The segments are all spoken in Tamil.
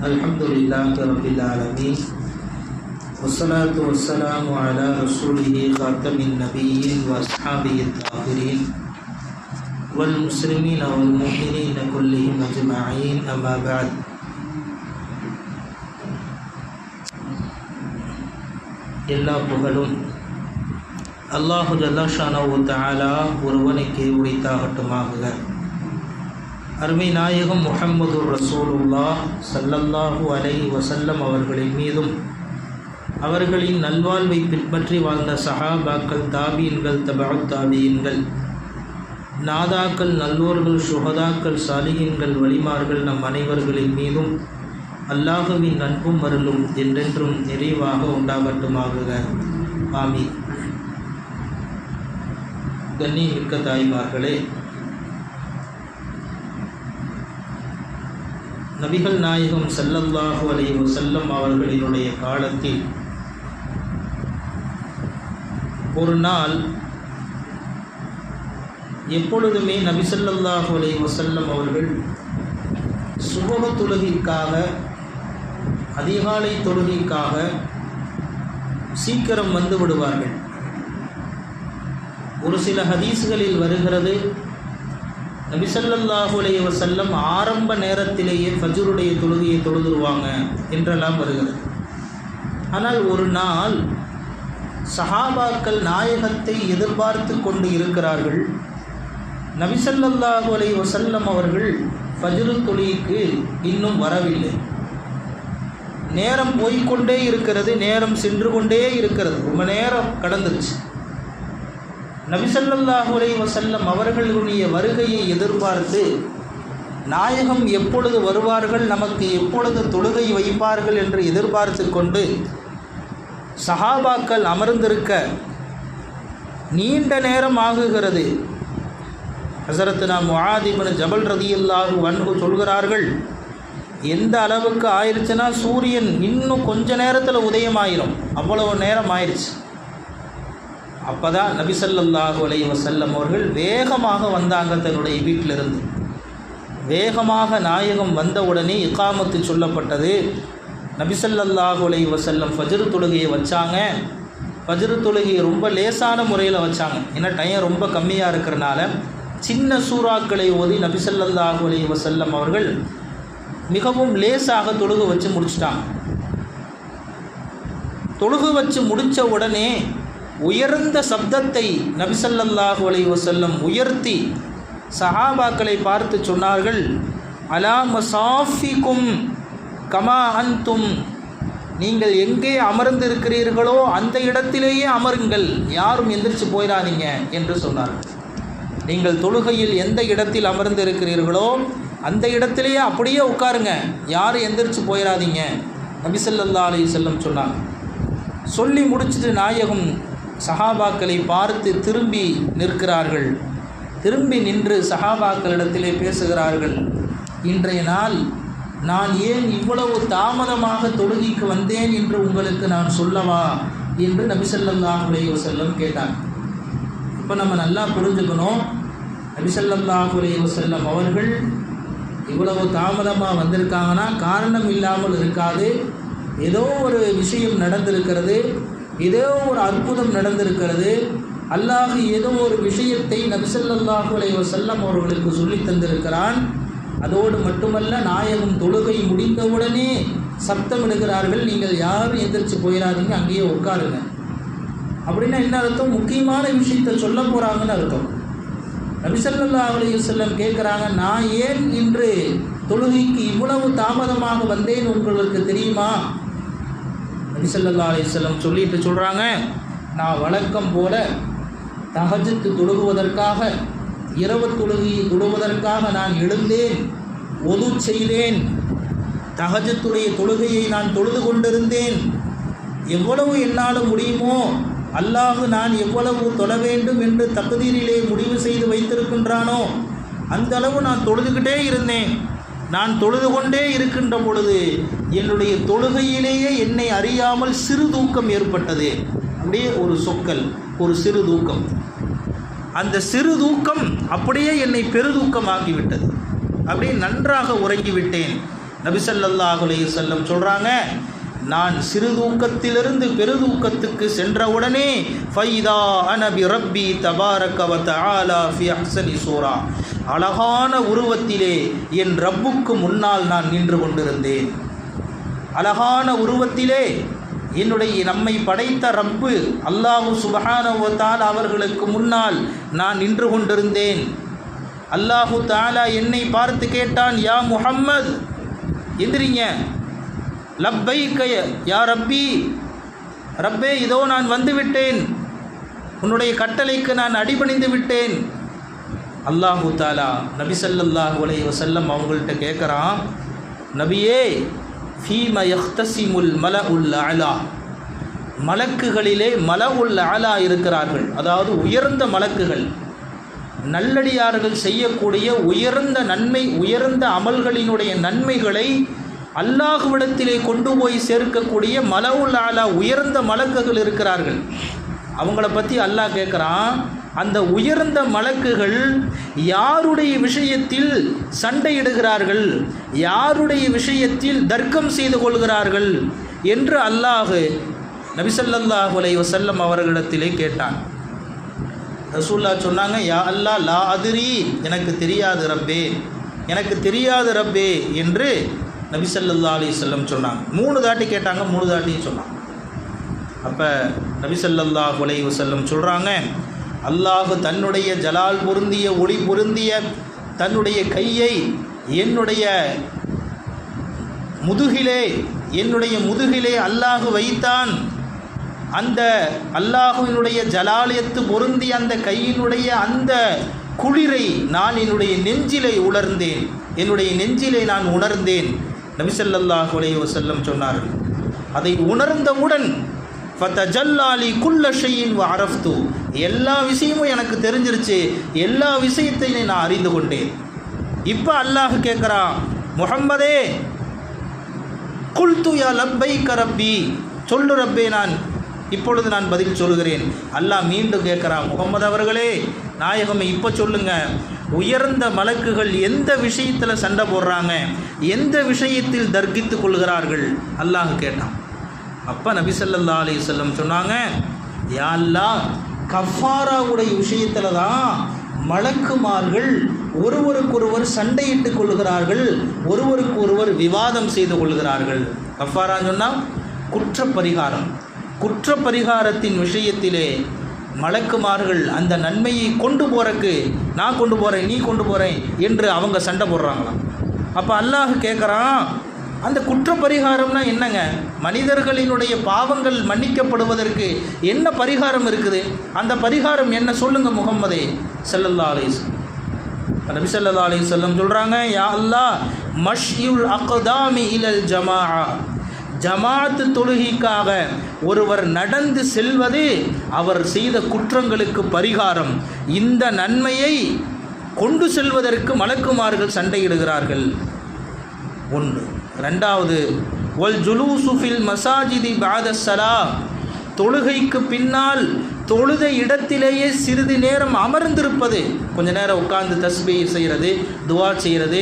الحمد لله رب العالمين والصلاة والسلام على رسوله خاتم النبيين وأصحابه الطاهرين والمسلمين والمؤمنين كلهم أجمعين أما بعد எல்லா புகழும் அல்லாஹு ஜல்லாஷானவு தாலா ஒருவனுக்கு உரித்தாகட்டுமாக அருமை நாயகம் முஹம்மது ரசூலுல்லா சல்லல்லாஹு அலை வசல்லம் அவர்களின் மீதும் அவர்களின் நல்வாழ்வை பின்பற்றி வாழ்ந்த சஹாபாக்கள் தாபீன்கள் தபாத் தாபீன்கள் நாதாக்கள் நல்லோர்கள் சுகதாக்கள் சாலிகின்கள் வழிமார்கள் நம் அனைவர்களின் மீதும் அல்லாஹுவின் அன்பும் அருளும் என்றென்றும் நிறைவாக உண்டாகட்டுமாக. ஆமி கண்ணி மிக்க தாய்மார்களே நபிகள் நாயகம் செல்லல்லாஹு அலைஹி வஸல்லம் அவர்களினுடைய காலத்தில் ஒரு நாள் எப்பொழுதுமே நபி ஸல்லல்லாஹு அலைஹி வஸல்லம் அவர்கள் சுபக தொழுகைக்காக அதிகாலை தொழுகைக்காக சீக்கிரம் வந்து விடுவார்கள். ஒரு சில ஹதீஸ்களில் வருகிறது நபிசல்லாஹு வசல்லம் ஆரம்ப நேரத்திலேயே ஃபஜ்ருடைய தொழுகையை தொழுதுருவாங்க என்றெல்லாம் வருகிறது. ஆனால் ஒரு நாள் சஹாபாக்கள் நாயகத்தை எதிர்பார்த்து கொண்டு இருக்கிறார்கள். நபிசல்லாஹு அலைஹி வஸல்லம் அவர்கள் ஃபஜ்ரு தொழிலுக்கு இன்னும் வரவில்லை. நேரம் போய்க்கொண்டே இருக்கிறது நேரம் சென்று கொண்டே இருக்கிறது. ரொம்ப நேரம் கடந்துருச்சு. நபிசல்லாஹுரை வசல்லம் அவர்களுடைய வருகையை எதிர்பார்த்து நாயகம் எப்பொழுது வருவார்கள் நமக்கு எப்பொழுது தொழுகை வைப்பார்கள் என்று எதிர்பார்த்து கொண்டு சஹாபாக்கள் அமர்ந்திருக்க நீண்ட நேரம் ஆகுகிறது. ஹசரத்து நாம் முஆதிபின் ஜபல் ரதியுல்லாஹு அன்பு சொல்கிறார்கள் எந்த அளவுக்கு ஆயிடுச்சுன்னா சூரியன் இன்னும் கொஞ்ச நேரத்தில் உதயமாயிரும். அவ்வளவு நேரம் ஆயிடுச்சு அப்போ தான் நபிசல்லாஹு அலைஹி வசல்லம் அவர்கள் வேகமாக வந்தாங்க தன்னுடைய வீட்டிலிருந்து. வேகமாக நாயகம் வந்தவுடனே இக்காமத்து சொல்லப்பட்டது. நபிசல்லாஹு அலைஹி வசல்லம் ஃபஜ்ரு தொழுகையை வச்சாங்க. ஃபஜ்ரு தொழுகையை ரொம்ப லேசான முறையில் வச்சாங்க. ஏன்னா டைம் ரொம்ப கம்மியாக இருக்கிறனால சின்ன சூறாக்களை ஓதி நபிசல்லாஹு அலைஹி வசல்லம் அவர்கள் மிகவும் லேசாக தொழுகு வச்சு முடிச்சிட்டாங்க. தொழுகு வச்சு முடித்த உடனே உயர்ந்த சப்தத்தை நபிசல்லாஹு அலை வசல்லம் உயர்த்தி சஹாபாக்களை பார்த்து சொன்னார்கள் அலா மசாஃபிக்கும் கமா அந்தும் நீங்கள் எங்கே அமர்ந்திருக்கிறீர்களோ அந்த இடத்திலேயே அமருங்கள். யாரும் எந்திரிச்சு போயிடாதீங்க என்று சொன்னார்கள். நீங்கள் தொழுகையில் எந்த இடத்தில் அமர்ந்திருக்கிறீர்களோ அந்த இடத்திலேயே அப்படியே உட்காருங்க. யாரும் எந்திரிச்சு போயிடாதீங்க நபிசல்லா அலி செல்லம் சொன்னாங்க. சொல்லி முடிச்சுட்டு நாயகம் சஹாபாக்களை பார்த்து திரும்பி நிற்கிறார்கள். திரும்பி நின்று சஹாபாக்களிடத்திலே பேசுகிறார்கள். இன்றைய நாள் நான் ஏன் இவ்வளவு தாமதமாக தொழுகைக்கு வந்தேன் என்று உங்களுக்கு நான் சொல்லவா? என்று நபிசல்லாஹ் அலைஹி வசல்லம் கேட்டாங்க இப்போ நம்ம நல்லா புரிஞ்சுக்கணும். நபிசல்லாஹ் அலைஹி அவர்கள் இவ்வளவு தாமதமாக வந்திருக்காங்கன்னா காரணம் இல்லாமல் இருக்காது. ஏதோ ஒரு விஷயம் நடந்திருக்கிறது. ஏதோ ஒரு அற்புதம் நடந்திருக்கிறது. அல்லாஹ் ஏதோ ஒரு விஷயத்தை நபிசல்லாஹு அலை வசல்லம் அவர்களுக்கு சொல்லி தந்திருக்கிறான். அதோடு மட்டுமல்ல நாயகம் தொழுகை முடிந்தவுடனே சப்தம் எடுக்கிறார்கள் நீங்கள் யாரும் எந்திரிச்சு போயிடாதீங்க அங்கேயே உட்காருங்க. அப்படின்னா என்ன அர்த்தம்? முக்கியமான விஷயத்தை சொல்ல போகிறாங்கன்னு அர்த்தம். நபிசல்லா அலைய செல்லம் கேட்குறாங்க நான் ஏன் இன்று தொழுகைக்கு இவ்வளவு தாமதமாக வந்தேன்? உங்களுக்கு தெரியுமா? நபிசல்லா அலி சொல்லிட்டு சொல்கிறாங்க நான் வழக்கம் போல தகஜத்து தொழுகுவதற்காக இரவு தொழுகையை தொழுவதற்காக நான் எழுந்தேன் ஒது செய்தேன் தகஜத்துடைய தொழுகையை நான் தொழுது கொண்டிருந்தேன். எவ்வளவு என்னால் முடியுமோ அல்லாஹு நான் எவ்வளவு தொழ வேண்டும் என்று தகுதியிலே முடிவு செய்து வைத்திருக்கின்றானோ அந்த அளவு நான் தொழுதுகிட்டே இருந்தேன். நான் தொழுது கொண்டே இருக்கின்ற பொழுது என்னுடைய தொழுகையிலேயே என்னை அறியாமல் சிறு தூக்கம் ஏற்பட்டது. அப்படியே ஒரு சொக்கல் ஒரு சிறு தூக்கம். அந்த சிறு தூக்கம் அப்படியே என்னை பெருதூக்கமாக்கிவிட்டது அப்படியே நன்றாக உறங்கிவிட்டேன். நபிசல்லாஹ் அலைஹி செல்லம் சொல்கிறாங்க நான் சிறு தூக்கத்திலிருந்து பெருதூக்கத்துக்கு சென்றவுடனே ஃபைதா அனபி ரப்பி தபாரக வ ஆலா ஃபி அஹ்சனி சூரா. அழகான உருவத்திலே என் ரப்புக்கு முன்னால் நான் நின்று கொண்டிருந்தேன். அழகான உருவத்திலே என்னுடைய நம்மை படைத்த ரப்பு அல்லாஹு சுபஹானவத்தால் அவர்களுக்கு முன்னால் நான் நின்று கொண்டிருந்தேன். அல்லாஹு தாலா என்னை பார்த்து கேட்டான் யா முஹம்மது எந்திரிங்க. லப்பை கய யா ரப்பி ரப்பே இதோ நான் வந்துவிட்டேன். உன்னுடைய கட்டளைக்கு நான் அடிபணிந்து விட்டேன். அல்லாஹு தாலா நபி ஸல்லல்லாஹு அலைஹி வஸல்லம் அவங்கள்ட்ட கேட்குறான் நபியே ஃபீம யஹ்தசிமுல் மல உல் அலா. மலக்குகளிலே மல உல் அலா இருக்கிறார்கள். அதாவது உயர்ந்த மலக்குகள். நல்லடியார்கள் செய்யக்கூடிய உயர்ந்த நன்மை உயர்ந்த அமல்களினுடைய நன்மைகளை அல்லாஹுவிடத்திலே கொண்டு போய் சேர்க்கக்கூடிய மலவுல் ஆலா உயர்ந்த மலக்குகள் இருக்கிறார்கள். அவங்கள பற்றி அல்லாஹ் கேட்குறான் அந்த உயர்ந்த மலக்குகள் யாருடைய விஷயத்தில் சண்டையிடுகிறார்கள்? யாருடைய விஷயத்தில் தர்க்கம் செய்து கொள்கிறார்கள்? என்று அல்லாஹ் நபிசல்லாஹு அலைஹி வசல்லம் அவர்களிடத்திலே கேட்டான். ரசூல்லா சொன்னாங்க யா அல்லா லா அதிரி எனக்கு தெரியாது ரப்பே எனக்கு தெரியாது ரப்பே என்று நபிசல்லா அலி செல்லம் சொன்னாங்க. மூணு தாட்டி கேட்டாங்க மூணு தாட்டியும் சொன்னாங்க. அப்போ நபிசல்லா உலை வசல்லம் சொல்கிறாங்க அல்லாஹு தன்னுடைய ஜலால் பொருந்திய ஒளி பொருந்திய தன்னுடைய கையை என்னுடைய முதுகிலே என்னுடைய முதுகிலே அல்லாஹு வைத்தான். அந்த அல்லாஹுவினுடைய ஜலாலயத்து பொருந்தி அந்த கையினுடைய அந்த குளிரை நான் என்னுடைய நெஞ்சிலை உணர்ந்தேன் என்னுடைய நெஞ்சிலை நான் உணர்ந்தேன். நபிசல்லாஹு அலைஹி செல்லம் சொன்னார்கள். அதை உணர்ந்தவுடன் ஃபத்தஜல்லாலி குல்ல ஷையின் அரஃப்து எல்லா விஷயமும் எனக்கு தெரிஞ்சிருச்சு. எல்லா விஷயத்தையும் நான் அறிந்து கொண்டேன். இப்போ அல்லாஹ் கேட்குறான் முஹம்மதே குல்து யா லப்பை கரப்பி சொல்லு ரப்பே நான். இப்பொழுது நான் பதில் சொல்கிறேன் அல்லாஹ் மீண்டும் கேட்குறான் முகமது அவர்களே நாயகமே இப்போ சொல்லுங்க. உயர்ந்த மலக்குகள் எந்த விஷயத்தில் சண்டை போடுறாங்க? எந்த விஷயத்தில் தர்கித்து கொள்கிறார்கள்? அல்லாஹ் கேட்டான். அப்போ நபி ஸல்லல்லாஹு அலைஹி சொன்னாங்க யாழ்லா கஃபாராவுடைய விஷயத்தில் தான் மலக்குமார்கள் ஒருவருக்கொருவர் சண்டையிட்டு கொள்கிறார்கள் ஒருவருக்கு ஒருவர் விவாதம் செய்து கொள்கிறார்கள் கஃபாரான்னு சொன்னால் குற்ற பரிகாரம் குற்ற பரிகாரத்தின் விஷயத்திலே மலக்குமார்கள் அந்த நன்மையை கொண்டு போகிறக்கு நான் கொண்டு போகிறேன் நீ கொண்டு போகிறேன் என்று அவங்க சண்டை போடுறாங்களாம். அப்போ அல்லாஹ் கேட்குறான் அந்த குற்ற பரிகாரம்னா என்னங்க? மனிதர்களினுடைய பாவங்கள் மன்னிக்கப்படுவதற்கு என்ன பரிகாரம் இருக்குது? அந்த பரிகாரம் என்ன? சொல்லுங்க முகம்மதே செல்லல்லா அலைஹி நபி ஸல்லல்லாஹு அலி வஸல்லம் சொல்கிறாங்க யா அல்லாஹ் மஷ்யுல் அக்தாமி இலல் ஜமா ஜமாத்து தொழுகைக்காக ஒருவர் நடந்து செல்வது அவர் செய்த குற்றங்களுக்கு பரிகாரம். இந்த நன்மையை கொண்டு செல்வதற்கு மலக்குமார்கள் சண்டையிடுகிறார்கள். ஒன்று. ரெண்டாவது ஒல் ஜுலூசுஃபில் மசாஜிதி பாதசலா தொழுகைக்கு பின்னால் தொழுத இடத்திலேயே சிறிது நேரம் அமர்ந்திருப்பது. கொஞ்ச நேரம் உட்கார்ந்து தஸ்பி செய்கிறது துவா செய்கிறது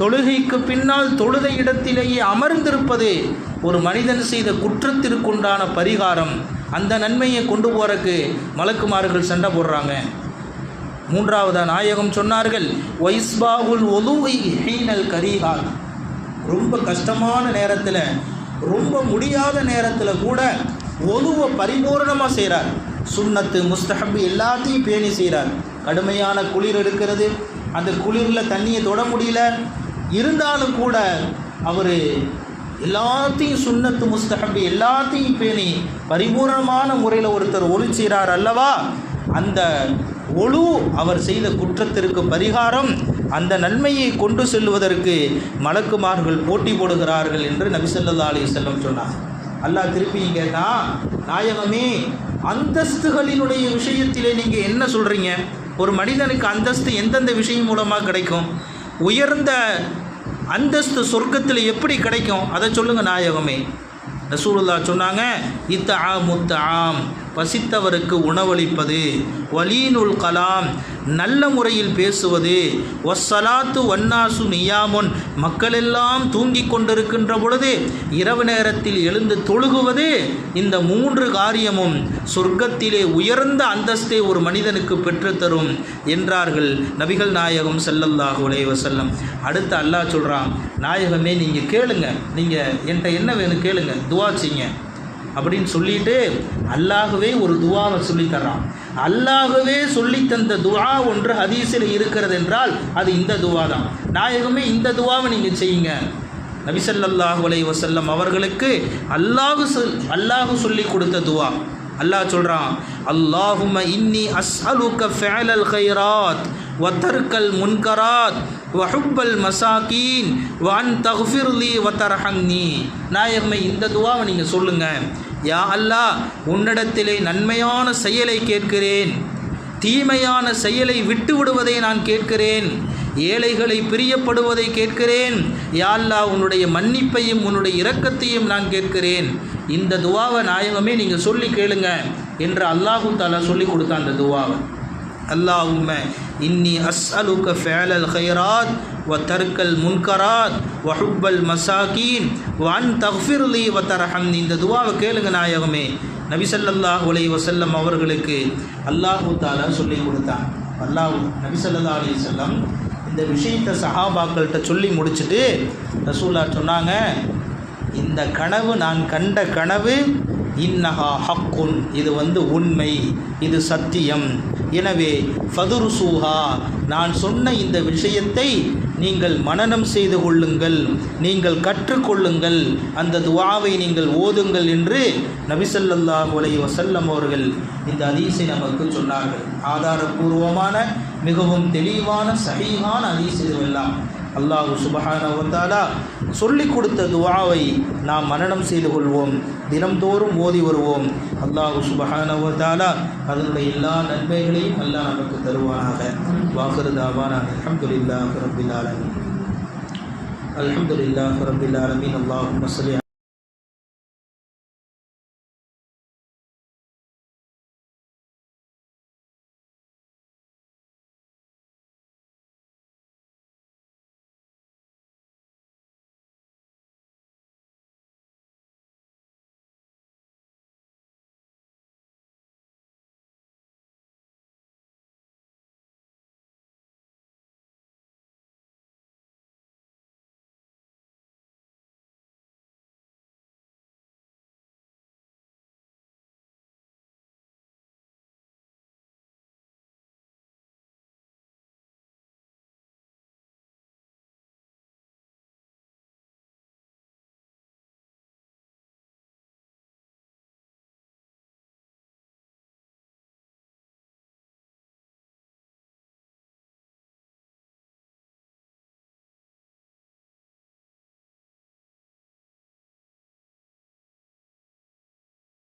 தொழுகைக்கு பின்னால் தொழுத இடத்திலேயே அமர்ந்திருப்பது ஒரு மனிதன் செய்த குற்றத்திற்குண்டான பரிகாரம். அந்த நன்மையை கொண்டு போறக்கு மலக்குமார்கள் சண்டை போடுறாங்க. மூன்றாவது நாயகம் சொன்னார்கள் ஒய்ஸ்பாகுல் ஒலுவை ஹீனல் கரிகார் ரொம்ப கஷ்டமான நேரத்தில் ரொம்ப முடியாத நேரத்தில் கூட ஒதுவை பரிபூரணமாக செய்கிறார் சுண்ணத்து முஸ்தஹப் எல்லாத்தையும் பேணி செய்கிறார் கடுமையான குளிர் இருக்கிறது அந்த குளிரில் தண்ணியை தொட முடியல. இருந்தாலும் கூட அவர் எல்லாத்தையும் சுண்ணத்து முஸ்தஹப் எல்லாத்தையும் பேணி பரிபூரணமான முறையில் ஒருத்தர் ஒளி செய்கிறார் அல்லவா? அந்த ஒழு அவர் செய்த குற்றத்திற்கு பரிகாரம் அந்த நன்மையை கொண்டு செல்வதற்கு மலக்குமார்கள் போட்டி போடுகிறார்கள் என்று நபிசல்லா அலி செல்லம் சொன்னார். அல்லாஹ் திருப்பியும் கேட்டா நாயகமே அந்தஸ்துகளினுடைய விஷயத்திலே நீங்கள் என்ன சொல்கிறீங்க ஒரு மனிதனுக்கு அந்தஸ்து எந்தெந்த விஷயம் மூலமாக கிடைக்கும்? உயர்ந்த அந்தஸ்து சொர்க்கத்தில் எப்படி கிடைக்கும்? அதை சொல்லுங்கள் நாயகமே. ரசூலுல்லா சொன்னாங்க இத்த ஆம் முத்த ஆம் பசித்தவருக்கு உணவளிப்பது வலீனுல் கலாம் நல்ல முறையில் பேசுவது ஒஸ்ஸலாத்து வன்னாசு நியாமுன் மக்களெல்லாம் தூங்கிக் கொண்டிருக்கின்ற பொழுது இரவு நேரத்தில் எழுந்து தொழுகுவது இந்த மூன்று காரியமும் சொர்க்கத்திலே உயர்ந்த அந்தஸ்தை ஒரு மனிதனுக்கு பெற்றுத்தரும் என்றார்கள் நபிகள் நாயகம் செல்லல்லாஹு அலைஹி செல்லம் அடுத்து அல்லாஹ் சொல்கிறான் நாயகமே நீங்கள் கேளுங்க. நீங்கள் என்கிட்ட என்ன வேணும் கேளுங்க. துவாச்சிங்க அப்படின்னு சொல்லிட்டு அல்லாகவே ஒரு துவாவை சொல்லித் தர்றான். அல்லாஹ்வே சொல்லி தந்த துவா ஒன்று ஹதீஸில் இருக்கிறது என்றால் அது இந்த துவா தான். நாயகமே இந்த துவாவை நீங்கள் செய்யுங்க. நபிசல்லாஹு அலைஹி வசல்லம் அவர்களுக்கு அல்லாஹ் சொல் அல்லாஹ் சொல்லி கொடுத்த துவா. அல்லாஹ் சொல்கிறான் அல்லாஹும இன்னி அஸ்அலுக்க ஃபேலல் ஹைராத் வத்தர்கல் முன்கராத் வஹுப்பல் மசாக்கீன் வன் தஃபிர்லி வத்தரஹங்னி நாயகமே இந்த துவாவை நீங்கள் சொல்லுங்கள் யா அல்லா உன்னிடத்திலே நன்மையான செயலை கேட்கிறேன். தீமையான செயலை விட்டு விடுவதை நான் கேட்கிறேன். ஏழைகளை பிரியப்படுவதை கேட்கிறேன். யா அல்லாஹ் உன்னுடைய மன்னிப்பையும் உன்னுடைய இரக்கத்தையும் நான் கேட்கிறேன். இந்த துவாவை நாயகமே நீங்கள் சொல்லி கேளுங்க. என்று அல்லாஹு தாலா சொல்லி கொடுத்த அந்த துவாவை. அல்லாஹும்ம இன்னி அஸ்அலுக ஃபேலல் ஹைராத் வ தர்க்கல் முன்கராத் வஹுப்பல் மசாக்கீன் வன் தஃபிர்லி வ தரஹம் இந்த துவாவை கேளுங்க நாயகமே. நபி உலை வசல்லம் அவர்களுக்கு அல்லாஹு தாலா சொல்லி கொடுத்தான். அல்லாஹ் நபிசல்லா அலி அலைஹி இந்த விஷயத்தை சஹாபாக்கள்கிட்ட சொல்லி முடிச்சுட்டு ரசூல்லா சொன்னாங்க இந்த கனவு நான் கண்ட கனவு இன்னஹா ஹக்குன் இது வந்து உண்மை இது சத்தியம். எனவே ஃபதுருசூஹா நான் சொன்ன இந்த விஷயத்தை நீங்கள் மனநம் செய்து கொள்ளுங்கள் நீங்கள் கற்றுக்கொள்ளுங்கள் அந்த துவாவை நீங்கள் ஓதுங்கள் என்று நபிசல்லாஹு அலைஹி வசல்லம் அவர்கள் இந்த அதீசை நமக்கு சொன்னார்கள். ஆதாரபூர்வமான மிகவும் தெளிவான சரியான ஹதீஸ் இதுவெல்லாம். அல்லாஹு சுபஹானவத்தாலா சொல்லிக் கொடுத்த துவாவை நாம் மனனம் செய்து கொள்வோம். தினம்தோறும் ஓதி வருவோம். அல்லாஹு சுபஹானவத்தாலா அதனுடைய எல்லா நன்மைகளையும் அல்லாஹ் நமக்கு தருவானாக. வாக்குறுதாவான அலமதுல்லாஹ் ரபில் ஆலமின். அல்ஹம்துலில்லாஹ் ரபில் ஆலமின். அல்லாஹு மசலி